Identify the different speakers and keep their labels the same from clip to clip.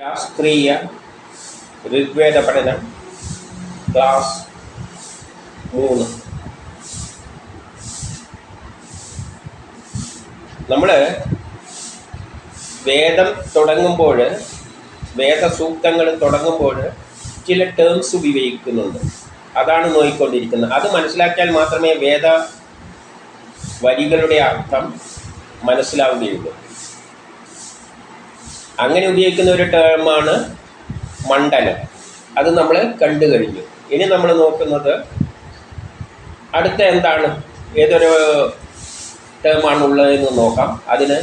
Speaker 1: ശാസ്ത്രീയ ഋഗ്വേദ പഠനം ക്ലാസ് മൂന്ന്. നമ്മൾ വേദം തുടങ്ങുമ്പോൾ വേദസൂക്തങ്ങൾ തുടങ്ങുമ്പോൾ ചില ടേംസ് ഉപയോഗിക്കുന്നുണ്ട്. അതാണ് നോയിക്കൊണ്ടിരിക്കുന്നത്. അത് മനസ്സിലാക്കിയാൽ മാത്രമേ വേദ വരികളുടെ അർത്ഥം മനസ്സിലാവുകയുള്ളൂ. അങ്ങനെ ഉപയോഗിക്കുന്ന ഒരു ടേമാണ് മണ്ഡലം. അത് നമ്മൾ കണ്ടു കഴിഞ്ഞു. ഇനി നമ്മൾ നോക്കുന്നത് അടുത്ത എന്താണ്? ഏതൊരു ടേമാണ് ഉള്ളതെന്ന് നോക്കാം. അതിന്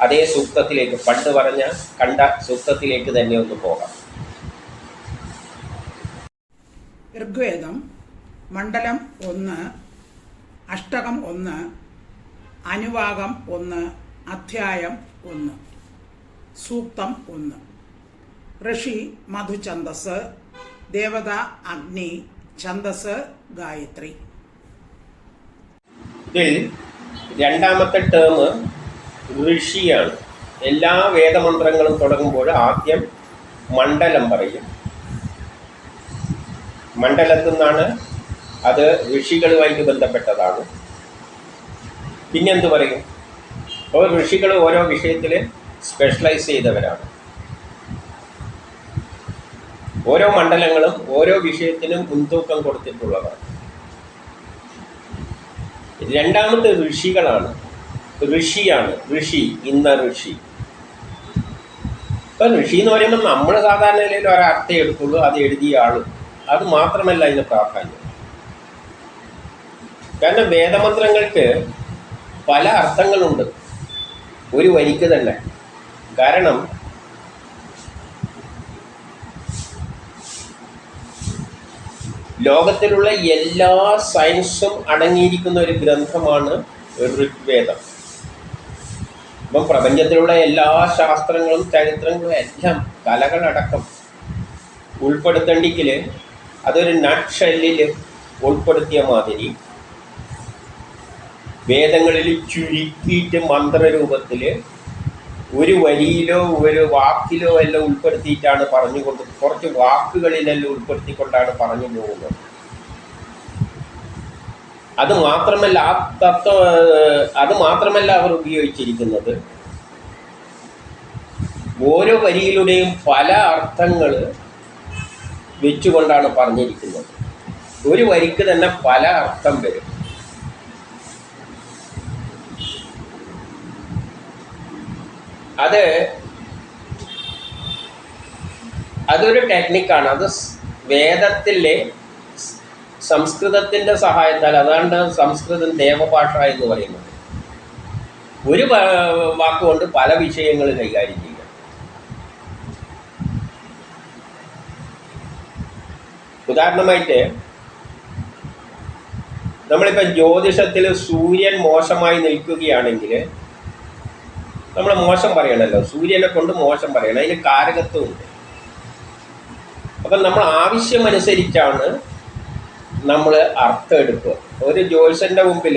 Speaker 1: അതേ സൂക്തത്തിലേക്ക് പണ്ട് പറഞ്ഞ കണ്ട സൂക്തത്തിലേക്ക് തന്നെ ഒന്ന് പോകാം.
Speaker 2: ഋഗ്വേദം മണ്ഡലം ഒന്ന് അഷ്ടകം ഒന്ന് അനുവാകം ഒന്ന് അധ്യായം ഒന്ന്. സൂക്തം ഒന്ന്. ഋഷി മധുഛന്ദസ് ദേവത അഗ്നി ഛന്ദസ് ഗായത്രി.
Speaker 1: ഇതിൽ രണ്ടാമത്തെ ടേം ഋഷിയാണ്. എല്ലാ വേദമന്ത്രങ്ങളും തുടങ്ങുമ്പോൾ ആദ്യം മണ്ഡലം പറയും. മണ്ഡലത്തിൽ നിന്നാണ് അത് ഋഷികളുമായിട്ട് ബന്ധപ്പെട്ടതാണ്. പിന്നെന്ത് പറയും? അപ്പോൾ ഋഷികൾ ഓരോ വിഷയത്തിൽ സ്പെഷ്യലൈസ് ചെയ്തവരാണ്. ഓരോ മണ്ഡലങ്ങളും ഓരോ വിഷയത്തിനും മുൻതൂക്കം കൊടുത്തിട്ടുള്ളതാണ് രണ്ടാമത്തെ ഋഷികളാണ്. ഋഷിയാണ് ഋഷി ഇന്ന ഋഷി. ഇപ്പം ഋഷി എന്ന് പറയുമ്പോൾ നമ്മൾ സാധാരണ നിലയിൽ ഒരർത്ഥം എടുക്കുള്ളൂ അത് എഴുതിയ ആളും. അത് മാത്രമല്ല അതിന് പ്രാധാന്യം. കാരണം വേദമന്ത്രങ്ങൾക്ക് പല അർത്ഥങ്ങളുണ്ട്. ഒരു വരിക്ക് തന്നെ. കാരണം ലോകത്തിലുള്ള എല്ലാ സയൻസും അടങ്ങിയിരിക്കുന്ന ഒരു ഗ്രന്ഥമാണ് ഋഗ്വേദം. ഇപ്പം പ്രപഞ്ചത്തിലുള്ള എല്ലാ ശാസ്ത്രങ്ങളും ചരിത്രങ്ങളും എല്ലാം കലകളടക്കം ഉൾപ്പെടുത്തേണ്ടെങ്കിൽ അതൊരു നട്ട് ഉൾപ്പെടുത്തിയ മാതിരി വേദങ്ങളിൽ ചുരുക്കിയിട്ട് മന്ത്രരൂപത്തിൽ ഒരു വരിയിലോ ഒരു വാക്കിലോ എല്ലാം ഉൾപ്പെടുത്തിയിട്ടാണ് പറഞ്ഞുകൊണ്ട് കുറച്ച് വാക്കുകളിലെല്ലാം ഉൾപ്പെടുത്തിക്കൊണ്ടാണ് പറഞ്ഞു പോകുന്നത്. അത് മാത്രമല്ല ആ തത്വ അത് മാത്രമല്ല അവർ ഉപയോഗിച്ചിരിക്കുന്നത്. ഓരോ വരിയിലൂടെയും പല അർത്ഥങ്ങൾ വെച്ചുകൊണ്ടാണ് പറഞ്ഞിരിക്കുന്നത്. ഒരു വരിക്ക് തന്നെ പല അർത്ഥം വരും. അത് അതൊരു ടെക്നിക്കാണ് അത് വേദത്തിലെ സംസ്കൃതത്തിന്റെ സഹായത്താൽ അതാണ് സംസ്കൃതം ദേവഭാഷ എന്ന് പറയുന്നത്. ഒരു വാക്കുകൊണ്ട് പല വിഷയങ്ങൾ കൈകാര്യം ചെയ്യുക. ഉദാഹരണമായിട്ട് നമ്മളിപ്പോൾ ജ്യോതിഷത്തിൽ സൂര്യൻ മോശമായി നിൽക്കുകയാണെങ്കിൽ നമ്മൾ മോശം പറയണമല്ലോ സൂര്യനെ കൊണ്ട് മോശം പറയണം. അതിന് കാരകത്വമുണ്ട് അപ്പം നമ്മൾ ആവശ്യമനുസരിച്ചാണ് നമ്മൾ അർത്ഥം എടുക്കുക. ഒരു ജ്യോത്സ്യന്റെ മുമ്പിൽ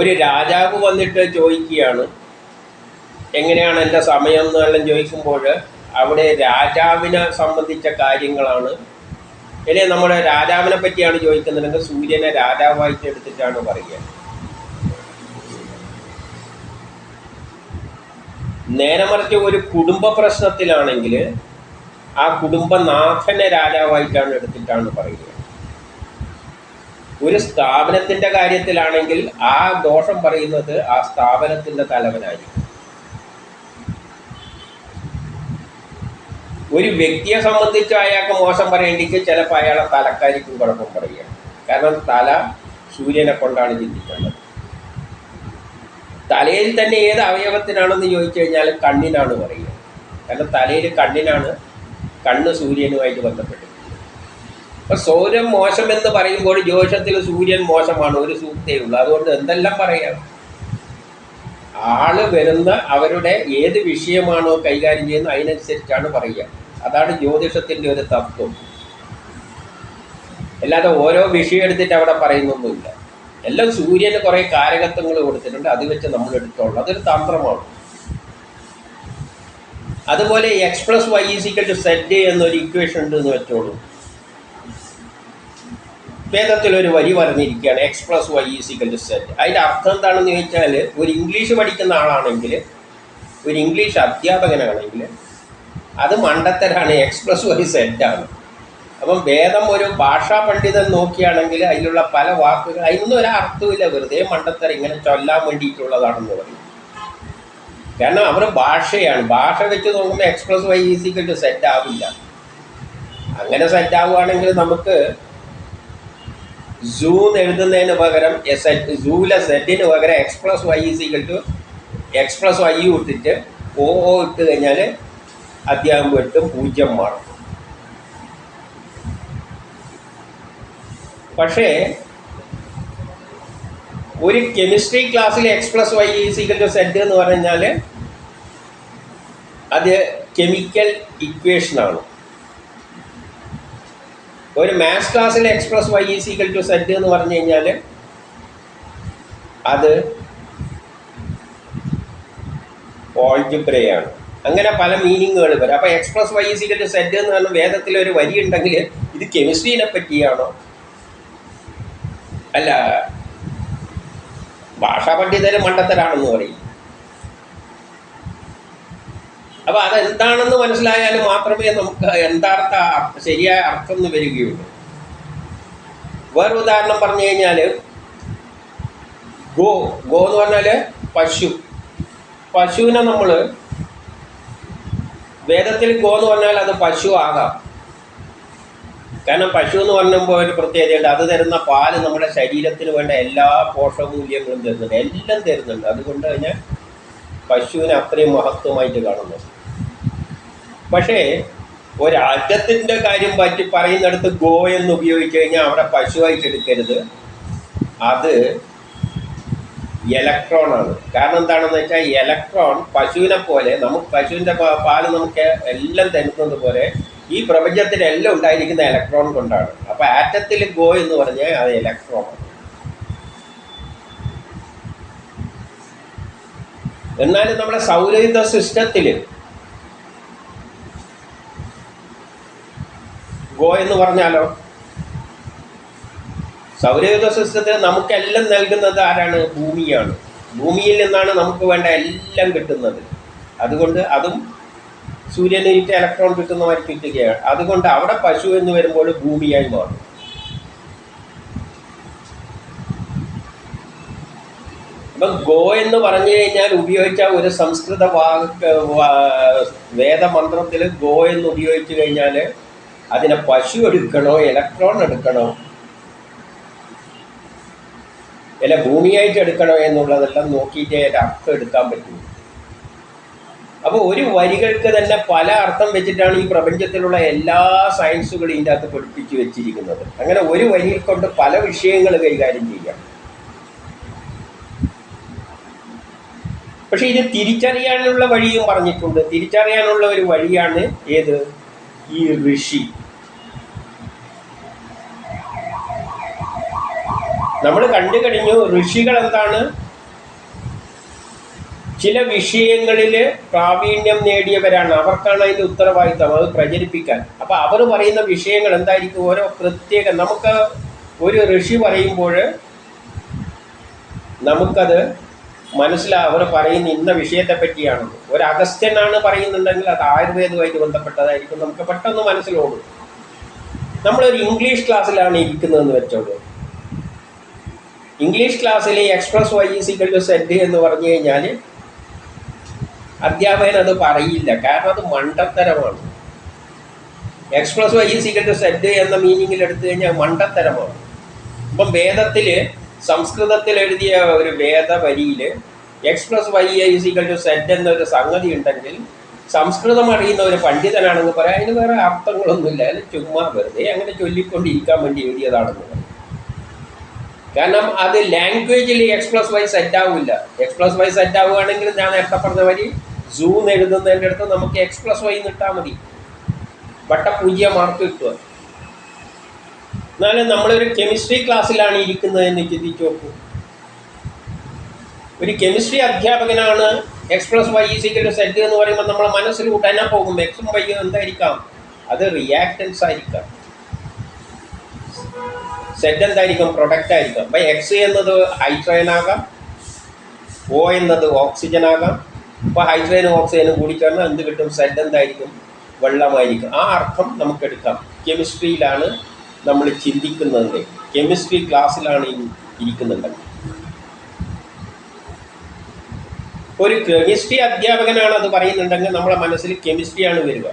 Speaker 1: ഒരു രാജാവ് വന്നിട്ട് ചോദിക്കുകയാണ്. എങ്ങനെയാണ് എന്റെ സമയം എന്നെല്ലാം ചോദിക്കുമ്പോൾ അവിടെ രാജാവിനെ സംബന്ധിച്ച കാര്യങ്ങളാണ്. ഇനി നമ്മുടെ രാജാവിനെ പറ്റിയാണ് ചോദിക്കുന്നുണ്ടെങ്കിൽ സൂര്യനെ രാജാവായിട്ട് എടുത്തിട്ടാണ് പറയുക. നേരെ മറിച്ച് ഒരു കുടുംബ പ്രശ്നത്തിലാണെങ്കിൽ ആ കുടുംബനാഥനെ രാജാവായിട്ടാണ് എടുത്തിട്ടാണ് പറയുന്നത്. ഒരു സ്ഥാപനത്തിന്റെ കാര്യത്തിലാണെങ്കിൽ ആ ദോഷം പറയുന്നത് ആ സ്ഥാപനത്തിന്റെ തലവനായിരിക്കും. ഒരു വ്യക്തിയെ സംബന്ധിച്ച് അയാൾക്ക് മോശം പറയേണ്ടെങ്കിൽ ചിലപ്പോൾ അയാളെ തലക്കാരിക്കും കുഴപ്പം പറയുക കാരണം തല സൂര്യനെ കൊണ്ടാണ് ചിന്തിക്കേണ്ടത്. തലയിൽ തന്നെ ഏത് അവയവത്തിനാണെന്ന് ചോദിച്ചു കഴിഞ്ഞാൽ കണ്ണിനാണ് പറയുക. കാരണം തലയിൽ കണ്ണിനാണ് കണ്ണ് സൂര്യനുമായിട്ട് ബന്ധപ്പെട്ടിരിക്കുന്നത്. അപ്പൊ സൗരം മോശം എന്ന് പറയുമ്പോൾ ജ്യോഷത്തിൽ സൂര്യൻ മോശമാണ് ഒരു സൂക്തേ ഉള്ളൂ. അതുകൊണ്ട് എന്തെല്ലാം പറയാം? ആൾ വരുന്ന അവരുടെ ഏത് വിഷയമാണോ കൈകാര്യം ചെയ്യുന്നത് അതിനനുസരിച്ചാണ് പറയുക. അതാണ് ജ്യോതിഷത്തിന്റെ ഒരു തത്വം. അല്ലാതെ ഓരോ വിഷയം എടുത്തിട്ട് അവിടെ പറയുന്നൊന്നുമില്ല. എല്ലാം സൂര്യന് കുറേ കാരകത്വങ്ങൾ കൊടുത്തിട്ടുണ്ട്. അത് വെച്ച് നമ്മൾ എടുത്തോളൂ. അതൊരു തന്ത്രമാണ്. അതുപോലെ X plus Y is equal to Z എന്നൊരു ഇക്വേഷൻ ഉണ്ട് എന്ന് വെച്ചോളൂ. വേദത്തിൽ ഒരു വരി പറഞ്ഞിരിക്കുകയാണ്. X plus Y is equal to Z അതിന്റെ അർത്ഥം എന്താണെന്ന് ചോദിച്ചാൽ ഒരു ഇംഗ്ലീഷ് പഠിക്കുന്ന ആളാണെങ്കിൽ ഒരു ഇംഗ്ലീഷ് അധ്യാപകനാണെങ്കിൽ അത് മണ്ടത്തരാണ് എക്സ് പ്ലസ് വൈ സെറ്റാണ് അപ്പം വേദം ഒരു ഭാഷാ പണ്ഡിതൻ നോക്കിയാണെങ്കിൽ അതിലുള്ള പല വാക്കുകൾ അതിനൊന്നും ഒരു അർത്ഥമില്ല വെറുതെ മണ്ടത്തരം ഇങ്ങനെ ചൊല്ലാൻ വേണ്ടിയിട്ടുള്ളതാണെന്ന് പറയും. കാരണം അവർ ഭാഷയാണ്. ഭാഷ വെച്ച് നോക്കുമ്പോൾ എക്സ്പ്രസ് വൈ ഈസിക്കൽ സെറ്റ് ആവില്ല. അങ്ങനെ സെറ്റ് ആവുകയാണെങ്കിൽ നമുക്ക് സൂ എഴുതുന്നതിന് പകരം സെറ്റ് സൂലെ സെറ്റിന് പകരം X plus Y is equal to X plus Y ഇട്ടിട്ട് ഓ ഇട്ട് കഴിഞ്ഞാൽ അധ്യാപകം വെട്ടും പൂജ്യം മാറും. പക്ഷേ ഒരു കെമിസ്ട്രി ക്ലാസ്സിൽ X plus Y is equal to Z എന്ന് പറഞ്ഞാൽ അത് കെമിക്കൽ ഇക്വേഷനാണ് ഒരു മാത്സ് ക്ലാസ്സിൽ X plus Y is equal to Z എന്ന് പറഞ്ഞു കഴിഞ്ഞാൽ അത് ഓൾജിബ്രയാണ് അങ്ങനെ പല മീനിങ്ങുകൾ വരും. അപ്പോൾ X plus Y is equal to Z എന്ന് പറഞ്ഞാൽ വേദത്തിൽ ഒരു വരി ഉണ്ടെങ്കിൽ ഇത് കെമിസ്ട്രീനെ പറ്റിയാണോ അല്ല ഭാഷാ പണ്ഡിതര് മണ്ടത്തരാണെന്ന് പറയും. അപ്പൊ അതെന്താണെന്ന് മനസ്സിലായാൽ മാത്രമേ നമുക്ക് എന്താർത്ഥ ശരിയായ അർത്ഥം എന്ന് വരികയുള്ളൂ. വേറൊരു ഉദാഹരണം പറഞ്ഞു കഴിഞ്ഞാൽ ഗോ ഗോ എന്ന് പറഞ്ഞാൽ പശു. പശുവിനെ നമ്മൾ വേദത്തിൽ ഗോ എന്ന് പറഞ്ഞാൽ അത് പശു ആകാം. കാരണം പശു എന്ന് പറയുമ്പോൾ ഒരു പ്രത്യേകതയുണ്ട്. അത് തരുന്ന പാൽ നമ്മുടെ ശരീരത്തിന് വേണ്ട എല്ലാ പോഷകമൂല്യങ്ങളും തരുന്നുണ്ട്. എല്ലാം തരുന്നുണ്ട്. അതുകൊണ്ട് തന്നെ പശുവിനെ അത്രയും മഹത്വമായിട്ട് കാണുന്നു. പക്ഷേ ഒരാറ്റത്തിന്റെ കാര്യം പറ്റി പറയുന്നിടത്ത് ഗോ എന്ന് ഉപയോഗിച്ച് കഴിഞ്ഞാൽ അവിടെ പശുവായിട്ട് എടുക്കരുത്. അത് ഇലക്ട്രോൺ ആണ്. കാരണം എന്താണെന്ന് വെച്ചാൽ ഇലക്ട്രോൺ പശുവിനെ പോലെ നമുക്ക് പശുവിന്റെ പാൽ നമുക്ക് എല്ലാം തരുന്നത് പോലെ ഈ പ്രപഞ്ചത്തിലെല്ലാം ഉണ്ടായിരിക്കുന്ന ഇലക്ട്രോൺ കൊണ്ടാണ്. അപ്പോൾ ആറ്റത്തിൽ ഗോ എന്ന് പറഞ്ഞാൽ അത് ഇലക്ട്രോൺ എന്നാലും നമ്മുടെ സൗരയുധ സിസ്റ്റത്തിൽ ഗോ എന്ന് പറഞ്ഞാലോ? സൗരയുധ സിസ്റ്റത്തിൽ നമുക്കെല്ലാം നൽകുന്നത് ആരാണ്? ഭൂമിയാണ്. ഭൂമിയിൽ നിന്നാണ് നമുക്ക് വേണ്ട എല്ലാം കിട്ടുന്നത്. അതുകൊണ്ട് അതും സൂര്യനിട്ട് ഇലക്ട്രോൺ കിട്ടുന്ന മാതിരി കിട്ടുകയാണ്. അതുകൊണ്ട് അവിടെ പശു എന്ന് വരുമ്പോൾ ഭൂമിയായി മാറും. അപ്പം ഗോ എന്ന് പറഞ്ഞു കഴിഞ്ഞാൽ ഉപയോഗിച്ച ഒരു സംസ്കൃത വാക്ക് വേദമന്ത്രത്തിൽ ഗോ എന്ന് ഉപയോഗിച്ചു കഴിഞ്ഞാൽ അതിനെ പശു എടുക്കണോ ഇലക്ട്രോൺ എടുക്കണോ? അല്ല ഭൂമിയായിട്ട് എടുക്കണോ എന്നുള്ളതെല്ലാം നോക്കിയിട്ടേ അർത്ഥം എടുക്കാൻ പറ്റൂ. അപ്പോൾ ഒരു വരികൾക്ക് തന്നെ പല അർത്ഥം വെച്ചിട്ടാണ് ഈ പ്രപഞ്ചത്തിലുള്ള എല്ലാ സയൻസുകളും ഇതിന്റെ അകത്ത് പഠിപ്പിച്ചു വെച്ചിരിക്കുന്നത്. അങ്ങനെ ഒരു വരിയിൽ കൊണ്ട് പല വിഷയങ്ങൾ കൈകാര്യം ചെയ്യാം. പക്ഷെ ഇത് തിരിച്ചറിയാനുള്ള വഴിയും പറഞ്ഞിട്ടുണ്ട്. തിരിച്ചറിയാനുള്ള ഒരു വഴിയാണ് ഏത്? ഈ ഋഷി. നമ്മൾ കണ്ടു കഴിഞ്ഞു ഋഷികൾ എന്താണ്? ചില വിഷയങ്ങളിൽ പ്രാവീണ്യം നേടിയവരാണ്. അവർക്കാണ് അതിന്റെ ഉത്തരവാദിത്തം അത് പ്രചരിപ്പിക്കാൻ. അപ്പോൾ അവർ പറയുന്ന വിഷയങ്ങൾ എന്തായിരിക്കും? ഓരോ പ്രത്യേക നമുക്ക് ഒരു ഋഷി പറയുമ്പോൾ നമുക്കത് മനസ്സിലാ അവർ പറയുന്ന ഇന്ന വിഷയത്തെ പറ്റിയാണ്. ഒരു അഗസ്ത്യനാണ് പറയുന്നുണ്ടെങ്കിൽ അത് ആയുർവേദവുമായിട്ട് ബന്ധപ്പെട്ടതായിരിക്കും. നമുക്ക് പെട്ടെന്ന് മനസ്സിലോടും. നമ്മളൊരു ഇംഗ്ലീഷ് ക്ലാസ്സിലാണ് ഇരിക്കുന്നതെന്ന് വെച്ചോളൂ. ഇംഗ്ലീഷ് ക്ലാസ്സിലെ X plus Y is equal to Z എന്ന് പറഞ്ഞു കഴിഞ്ഞാൽ അധ്യാപകൻ അത് പറയില്ല. കാരണം അത് മണ്ടത്തരമാണ്. X plus Y is equal to Z എന്ന മീനിങ്ങിൽ എടുത്തു കഴിഞ്ഞാൽ മണ്ടത്തരമാണ്. ഇപ്പം വേദത്തിൽ സംസ്കൃതത്തിൽ എഴുതിയ ഒരു വേദവരിയിൽ X plus Y is equal to Z എന്നൊരു സംഗതി ഉണ്ടെങ്കിൽ സംസ്കൃതം അറിയുന്ന ഒരു പണ്ഡിതനാണെന്ന് പറയാം. അതിന് വേറെ അർത്ഥങ്ങളൊന്നുമില്ല. അതിൽ ചുമ്മാ വെറുതെ അങ്ങനെ ചൊല്ലിക്കൊണ്ടിരിക്കാൻ വേണ്ടി എഴുതിയതാണെന്ന് പറയും. കാരണം അത് ലാംഗ്വേജിൽ എക്സ് പ്ലസ് വൈ സെറ്റ് ആവില്ല. എക്സ് പ്ലസ് വൈ സെറ്റ് ആവുകയാണെങ്കിൽ ഞാൻ നേരത്തെ പറഞ്ഞ വരി? സൂന്ന് എഴുതുന്നതിന്റെ അടുത്ത് നമുക്ക് എക്സ് പ്ലസ് വൈ നിട്ടാൽ മതി. വട്ട പൂജ്യ മാർക്ക് കിട്ടുക. എന്നാലും നമ്മളൊരു കെമിസ്ട്രി ക്ലാസ്സിലാണ് ഇരിക്കുന്നതെന്ന് ചിന്തിച്ചു നോക്കൂ. ഒരു കെമിസ്ട്രി അധ്യാപകനാണ് X plus Y is equal Z എന്ന് പറയുമ്പോൾ നമ്മളെ മനസ്സിൽ ഉടനെ പോകും. എക്സും വൈയും എന്തായിരിക്കാം? അത് റിയാക്റ്റൻസ് ആയിരിക്കാം. സെറ്റ് എന്തായിരിക്കും പ്രൊഡക്റ്റ് ആയിരിക്കും. അപ്പം എക്സ് എന്നത് ഹൈഡ്രജൻ ആകാം ഒ എന്നത് ഓക്സിജൻ ആകാം. അപ്പോൾ ഹൈഡ്രജനും ഓക്സിജനും കൂടി ചേർന്നാൽ എന്ത് കിട്ടും? സെറ്റ് എന്തായിരിക്കും വെള്ളമായിരിക്കും. ആ അർത്ഥം നമുക്ക് എടുക്കാം. കെമിസ്ട്രിയിലാണ് നമ്മൾ ചിന്തിക്കുന്നത്. കെമിസ്ട്രി ക്ലാസ്സിലാണ് ഇരിക്കുന്നത്. ഒരു കെമിസ്ട്രി അധ്യാപകനാണ് അത് പറയുന്നുണ്ടെങ്കിൽ നമ്മുടെ മനസ്സിൽ കെമിസ്ട്രിയാണ് വരിക.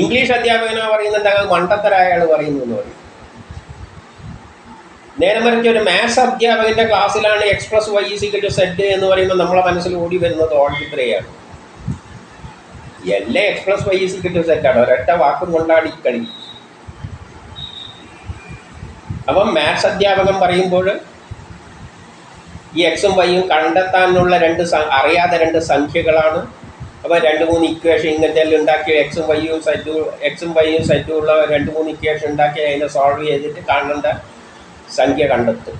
Speaker 1: ഇംഗ്ലീഷ് അധ്യാപകനാണ് പറയുന്നുണ്ടെങ്കിൽ മണ്ടത്തരായ ആൾ പറയുന്നു എന്ന് പറയും. നേരെ മറിച്ച് ഒരു മാത്സ് അധ്യാപകന്റെ ക്ലാസ്സിലാണ് X plus Y is equal to Z എന്ന് പറയുമ്പോൾ നമ്മളെ മനസ്സിൽ ഓടി വരുന്നത് ഓൾജിബ്രയാണ് എല്ലാ X plus Y is equal to സെറ്റാണ് ഒരൊറ്റ വാക്കും കൊണ്ടാടി കളി. അപ്പം മാത്സ് അധ്യാപകൻ പറയുമ്പോൾ ഈ എക്സും വൈയും കണ്ടെത്താനുള്ള രണ്ട് അറിയാതെ അറിയാത്ത രണ്ട് സംഖ്യകളാണ്. അപ്പോൾ രണ്ട് മൂന്ന് ഇക്വേഷൻ ഇങ്ങനത്തെ ഉണ്ടാക്കി എക്സും വൈയും സെറ്റും എക്സും വൈയും സെറ്റും ഉള്ള രണ്ട് മൂന്ന് ഇക്വേഷൻ ഉണ്ടാക്കി അതിനെ സോൾവ് ചെയ്തിട്ട് കാണേണ്ട. സംഖ്യ കണ്ടെത്തും.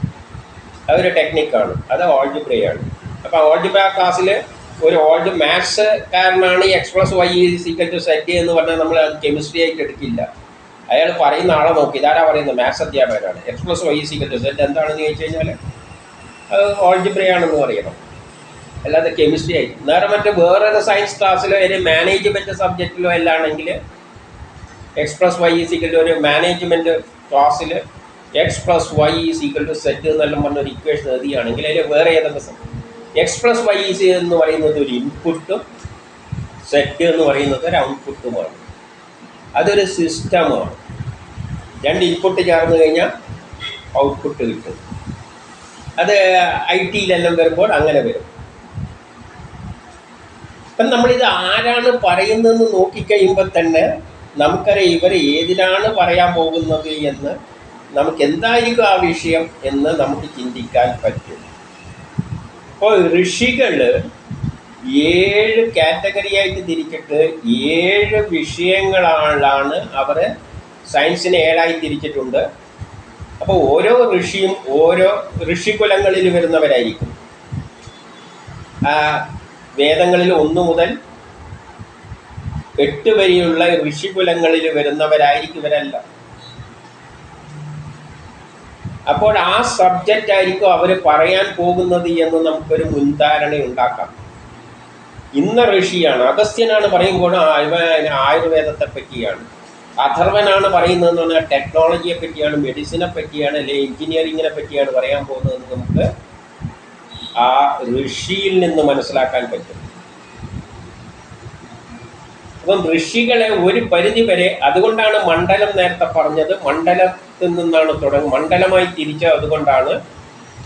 Speaker 1: അതൊരു ടെക്നിക്കാണ്. അത് ഓൾജിബ്രയാണ് അപ്പോൾ ഓൾജിബ്ര ക്ലാസ്സിൽ ഒരു old maths കാരനാണ് X plus Y is equal to Z എന്ന് പറഞ്ഞാൽ നമ്മൾ അത് കെമിസ്ട്രി ആയിട്ട് എടുക്കില്ല. അയാൾ പറയുന്ന ആളെ നോക്കി. ഇതാരാ പറയുന്നത്? മാത്സ് അധ്യാപകനാണ്. X plus Y is equal to Z എന്താണെന്ന് ചോദിച്ചു കഴിഞ്ഞാൽ അത് ഓൾജിബ്രയാണെന്ന് പറയണം. അല്ലാതെ കെമിസ്ട്രി ആയിട്ട് നേരെ മറ്റ് വേറൊരു സയൻസ് ക്ലാസ്സിലോ ഒരു മാനേജ്മെന്റ് സബ്ജക്റ്റിലോ അല്ലാണെങ്കിൽ X plus Y is equal ഒരു മാനേജ്മെന്റ് ക്ലാസ്സിൽ X plus Y is equal to Z എന്നെല്ലാം പറഞ്ഞൊരു ഇക്വേഷൻ എഴുതിയാണെങ്കിൽ അതിൽ വേറെ ഏതൊക്കെ എക്സ് പ്ലസ് വൈ ഈസ് എന്ന് പറയുന്നത് ഒരു ഇൻപുട്ടും സെറ്റ് എന്ന് പറയുന്നത് ഒരു ഔട്ട്പുട്ടുമാണ് അതൊരു സിസ്റ്റമാണ് രണ്ട് ഇൻപുട്ട് ചേർന്ന് കഴിഞ്ഞാൽ ഔട്ട്പുട്ട് കിട്ടും. അത് ഐ ടിയിലെല്ലാം വരുമ്പോൾ അങ്ങനെ വരും. അപ്പം നമ്മളിത് ആരാണ് പറയുന്നതെന്ന് നോക്കിക്കഴിയുമ്പോൾ തന്നെ നമുക്കറിയാം ഇവർ ഏതിനാണ് പറയാൻ പോകുന്നത് എന്ന് നമുക്ക് എന്തായിരിക്കും ആ വിഷയം എന്ന് നമുക്ക് ചിന്തിക്കാൻ പറ്റും. അപ്പോൾ ഋഷികൾ ഏഴ് കാറ്റഗറി ആയിട്ട് തിരിച്ചിട്ട് ഏഴ് വിഷയങ്ങളാണ് അവർ സയൻസിനെ ഏഴായി തിരിച്ചിട്ടുണ്ട്. അപ്പോൾ ഓരോ ഋഷിയും ഓരോ ഋഷികുലങ്ങളിൽ വരുന്നവരായിരിക്കും. വേദങ്ങളിൽ ഒന്ന് മുതൽ എട്ട് വരെയുള്ള ഋഷികുലങ്ങളിൽ വരുന്നവരായിരിക്കും ഇവരെല്ലാം. അപ്പോൾ ആ സബ്ജക്റ്റ് ആയിരിക്കും അവർ പറയാൻ പോകുന്നത് എന്ന് നമുക്കൊരു മുൻധാരണ ഉണ്ടാക്കാം. ഇന്ന ഋഷിയാണ് അഗസ്ത്യനാണ് പറയുമ്പോൾ ആയുർവേദത്തെ പറ്റിയാണ്. അഥർവനാണ് പറയുന്നത് എന്ന് പറഞ്ഞാൽ ടെക്നോളജിയെ പറ്റിയാണ് മെഡിസിനെ പറ്റിയാണ് അല്ലെങ്കിൽ എഞ്ചിനീയറിങ്ങിനെ പറ്റിയാണ് പറയാൻ പോകുന്നതെന്ന് നമുക്ക് ആ ഋഷിയിൽ നിന്ന് മനസ്സിലാക്കാൻ പറ്റും. അപ്പം ഋഷികളെ ഒരു പരിധി വരെ അതുകൊണ്ടാണ് മണ്ഡലം നേരത്തെ പറഞ്ഞത്. മണ്ഡലത്തിൽ നിന്നാണ് തുടങ്ങി മണ്ഡലമായി തിരിച്ചത് അതുകൊണ്ടാണ്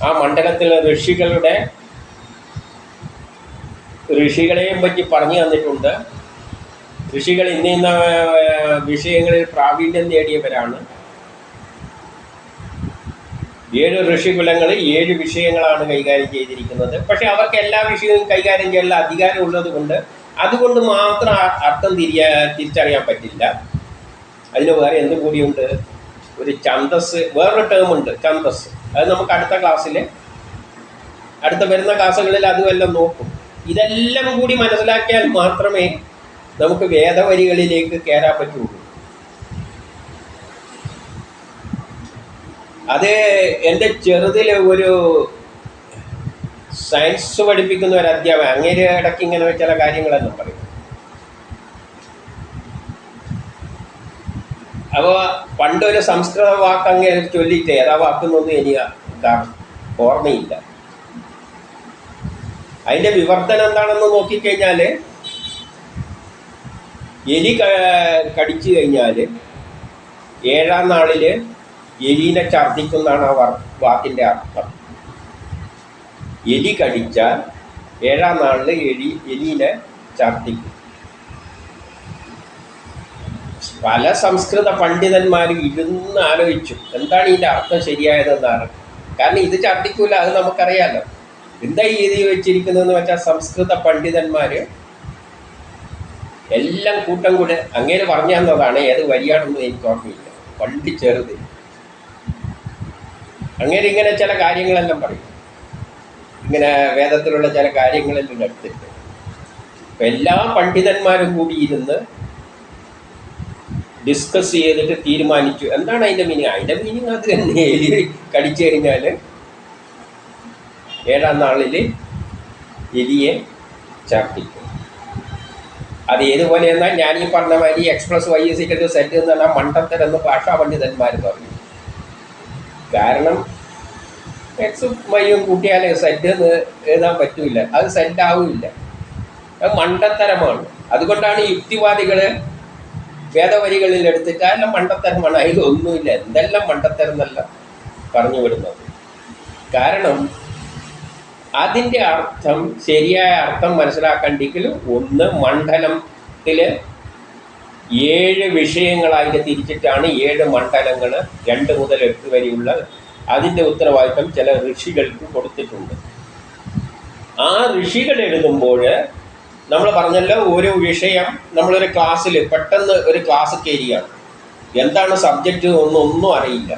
Speaker 1: ആ മണ്ഡലത്തിലെ ഋഷികളുടെ ഋഷികളെയും പറ്റി പറഞ്ഞു തന്നിട്ടുണ്ട്. ഋഷികൾ ഇന്ന ഇന്ന വിഷയങ്ങളിൽ പ്രാവീണ്യം നേടിയവരാണ്. ഏഴ് ഋഷികുലങ്ങൾ ഏഴ് വിഷയങ്ങളാണ് കൈകാര്യം ചെയ്തിരിക്കുന്നത്. പക്ഷെ അവർക്ക് എല്ലാ വിഷയവും കൈകാര്യം ചെയ്യാനുള്ള അധികാരം ഉള്ളത് കൊണ്ട് അതുകൊണ്ട് മാത്രം അർത്ഥം തിരിയാ തിരിച്ചറിയാൻ പറ്റില്ല. അതിന് വേറെ എന്തും കൂടിയുണ്ട്? ഒരു ഛന്തസ് വേറൊരു ടേം ഉണ്ട് ഛന്തസ് അത് നമുക്ക് അടുത്ത ക്ലാസ്സിൽ അടുത്ത വരുന്ന ക്ലാസ്സുകളിൽ അതുമെല്ലാം നോക്കും. ഇതെല്ലാം കൂടി മനസ്സിലാക്കിയാൽ മാത്രമേ നമുക്ക് വേദവരികളിലേക്ക് കയറാൻ പറ്റുള്ളൂ. അത് എന്റെ ചെറുതിൽ ഒരു സയൻസ് പഠിപ്പിക്കുന്ന ഒരു അധ്യാപകൻ അങ്ങേര് ഇടയ്ക്ക് ഇങ്ങനെ ചില കാര്യങ്ങളെന്ന് പറയും. അപ്പോൾ പണ്ടൊരു സംസ്കൃത വാക്ക് അങ്ങനെ ചൊല്ലിയിട്ട് ഏതാ വാക്കുന്നൊന്നും എനിക്ക് ഓർമ്മയില്ല. അതിന്റെ വിവർത്തനം എന്താണെന്ന് നോക്കിക്കഴിഞ്ഞാൽ എലി കടിച്ചു കഴിഞ്ഞാൽ ഏഴാം നാളിൽ എലീനെ ഛർദ്ദിക്കുന്നതാണ് ആ വാക്കിന്റെ അർത്ഥം. എലി കടിച്ചാൽ ഏഴാം നാളിൽ എലി എലീനെ ചാർത്തിക്കും. പല സംസ്കൃത പണ്ഡിതന്മാരും ഇരുന്ന് ആലോചിച്ചു എന്താണ് ഇതിന്റെ അർത്ഥം ശരിയായതെന്നാണ് കാരണം ഇത് ചാർത്തിക്കൂല അത് നമുക്കറിയാലോ. എന്താ ഈ എഴുതി വെച്ചിരിക്കുന്നതെന്ന് വെച്ചാൽ സംസ്കൃത പണ്ഡിതന്മാർ എല്ലാം കൂട്ടം കൂടെ അങ്ങേര് പറഞ്ഞു ഏത് വരിയാണെന്ന് എനിക്ക് ഓർമ്മയില്ല. പണ്ട് ചെറുത്. അങ്ങനെ ഇങ്ങനെ ചില കാര്യങ്ങളെല്ലാം പറയും. ഇങ്ങനെ വേദത്തിലുള്ള ചില കാര്യങ്ങളെല്ലാം എടുത്തിട്ട് അപ്പം എല്ലാ പണ്ഡിതന്മാരും കൂടി ഇരുന്ന് ഡിസ്കസ് ചെയ്തിട്ട് തീരുമാനിച്ചു. എന്താണ് അതിന്റെ മീനിങ് അതിന്റെ മീനിങ് അത് തന്നെ. കടിച്ചു കഴിഞ്ഞാൽ ഏഴാം നാളിൽ എലിയെ ചാർത്തിക്കും അത് ഏതുപോലെ എന്നാൽ ഞാൻ ഈ പറഞ്ഞ മാതിരി എക്സ്പ്രസ് വൈ എസ് സെറ്റ് എന്ന് പറഞ്ഞാൽ മണ്ടത്തരെന്ന് ഭാഷാ പണ്ഡിതന്മാർ പറഞ്ഞു. കാരണം എക്സും വൈയും കൂട്ടിയാൽ എന്ന് എഴുതാൻ പറ്റൂല അത് സെറ്റ് ആവില്ല മണ്ടത്തരമാണ്. അതുകൊണ്ടാണ് യുക്തിവാദികൾ വേദവരികളിൽ എടുത്തിട്ട് അതെല്ലാം മണ്ടത്തരമാണ്. അതിൽ ഒന്നുമില്ല. എന്തെല്ലാം മണ്ടത്തരം എന്നല്ല പറഞ്ഞു വിടുന്നത്. കാരണം അതിന്റെ അർത്ഥം ശരിയായ അർത്ഥം മനസ്സിലാക്കണ്ടെങ്കിൽ ഒന്ന് മണ്ഡലത്തിൽ ഏഴ് വിഷയങ്ങളായിട്ട് തിരിച്ചിട്ടാണ് ഏഴ് മണ്ഡലങ്ങൾ രണ്ട് മുതൽ എട്ട് വരെയുള്ള അതിന്റെ ഉത്തരവാദിത്തം ചില ഋഷികൾക്ക് കൊടുത്തിട്ടുണ്ട്. ആ ഋഷികൾ എഴുതുമ്പോൾ നമ്മൾ പറഞ്ഞല്ലോ ഒരു വിഷയം നമ്മളൊരു ക്ലാസ്സിൽ പെട്ടെന്ന് ഒരു ക്ലാസ് കയറിയാണ് എന്താണ് സബ്ജക്റ്റ് ഒന്നും ഒന്നും അറിയില്ല.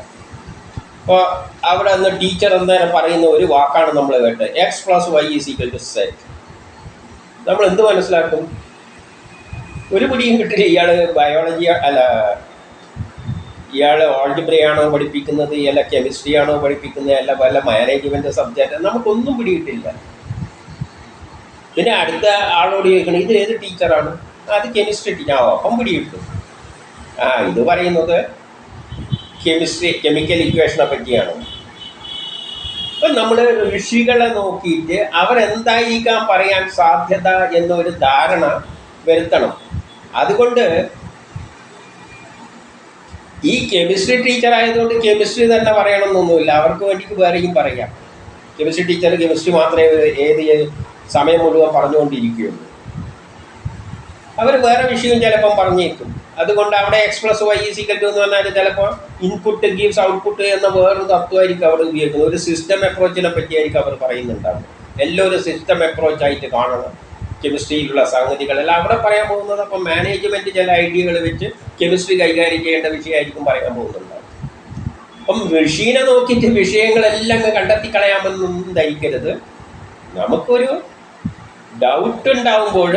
Speaker 1: അപ്പോൾ അവിടെ നിന്ന് ടീച്ചർ എന്തായാലും പറയുന്ന ഒരു വാക്കാണ് നമ്മൾ കേട്ടത്. X plus Y is equal to Z നമ്മൾ എന്ത് മനസ്സിലാക്കും? ഒരു പിടിയും കിട്ടില്ല. ഇയാൾ ബയോളജി അല്ല ഇയാൾ ഓൾജിബ്രയാണോ പഠിപ്പിക്കുന്നത് അല്ല കെമിസ്ട്രി ആണോ പഠിപ്പിക്കുന്നത് അല്ല വല്ല മാനേജ്മെന്റ് സബ്ജക്റ്റ് നമുക്കൊന്നും പിടിയിട്ടില്ല പിന്നെ അടുത്ത ആളോട് ചോദിക്കണം ഇത് ഏത് ടീച്ചറാണ്? അത് കെമിസ്ട്രി ടീച്ചർ ആ പിടിയിട്ടു ആ ഇത് പറയുന്നത് കെമിസ്ട്രി കെമിക്കൽ ഇക്വേഷനെ പറ്റിയാണ്. അപ്പം നമ്മൾ ഋഷികളെ നോക്കിയിട്ട് അവരെന്തായിരിക്കാൻ പറയാൻ സാധ്യത എന്നൊരു ധാരണ വരുത്തണം. അതുകൊണ്ട് ഈ കെമിസ്ട്രി ടീച്ചർ ആയതുകൊണ്ട് കെമിസ്ട്രി തന്നെ പറയണമെന്നൊന്നുമില്ല. അവർക്ക് വേണ്ടിയിട്ട് വേറെയും പറയാം. കെമിസ്ട്രി ടീച്ചർ കെമിസ്ട്രി മാത്രമേ ഏത് സമയം മുഴുവൻ പറഞ്ഞുകൊണ്ടിരിക്കുകയുള്ളൂ. അവർ വേറെ വിഷയവും ചിലപ്പം പറഞ്ഞേക്കും. അതുകൊണ്ട് അവിടെ എക്സ്പ്രസ് വൈ ടു എന്ന് പറഞ്ഞാൽ ചിലപ്പോൾ ഇൻപുട്ട് ഗീവ്സ് ഔട്ട്പുട്ട് എന്ന വേറൊരു തത്വമായിരിക്കും അവർ ഉപയോഗിക്കുന്നത്. ഒരു സിസ്റ്റം അപ്രോച്ചിനെ പറ്റിയായിരിക്കും അവർ പറയുന്നുണ്ടാവും എല്ലാം ഒരു സിസ്റ്റം അപ്രോച്ചായിട്ട് കാണണം. കെമിസ്ട്രിയിലുള്ള സംഗതികളെല്ലാം അവിടെ പറയാൻ പോകുന്നത് അപ്പം മാനേജ്മെന്റ് ചില ഐഡിയകൾ വെച്ച് കെമിസ്ട്രി കൈകാര്യം ചെയ്യേണ്ട വിഷയമായിരിക്കും പറയാൻ പോകുന്നുണ്ടാവും അപ്പം മെഷീനെ നോക്കിയിട്ട് വിഷയങ്ങളെല്ലാം കണ്ടെത്തി കളയാമെന്നൊന്നും ധരിക്കരുത് നമുക്കൊരു ഡൗട്ട് ഉണ്ടാവുമ്പോൾ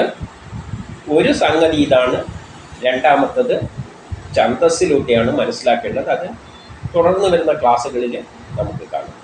Speaker 1: ഒരു സംഗതി ഇതാണ്. രണ്ടാമത്തത് ഛന്തസ്സിലൂടെയാണ് മനസ്സിലാക്കേണ്ടത്. അത് തുടർന്ന് വരുന്ന ക്ലാസ്സുകളിൽ നമുക്ക് കാണാം.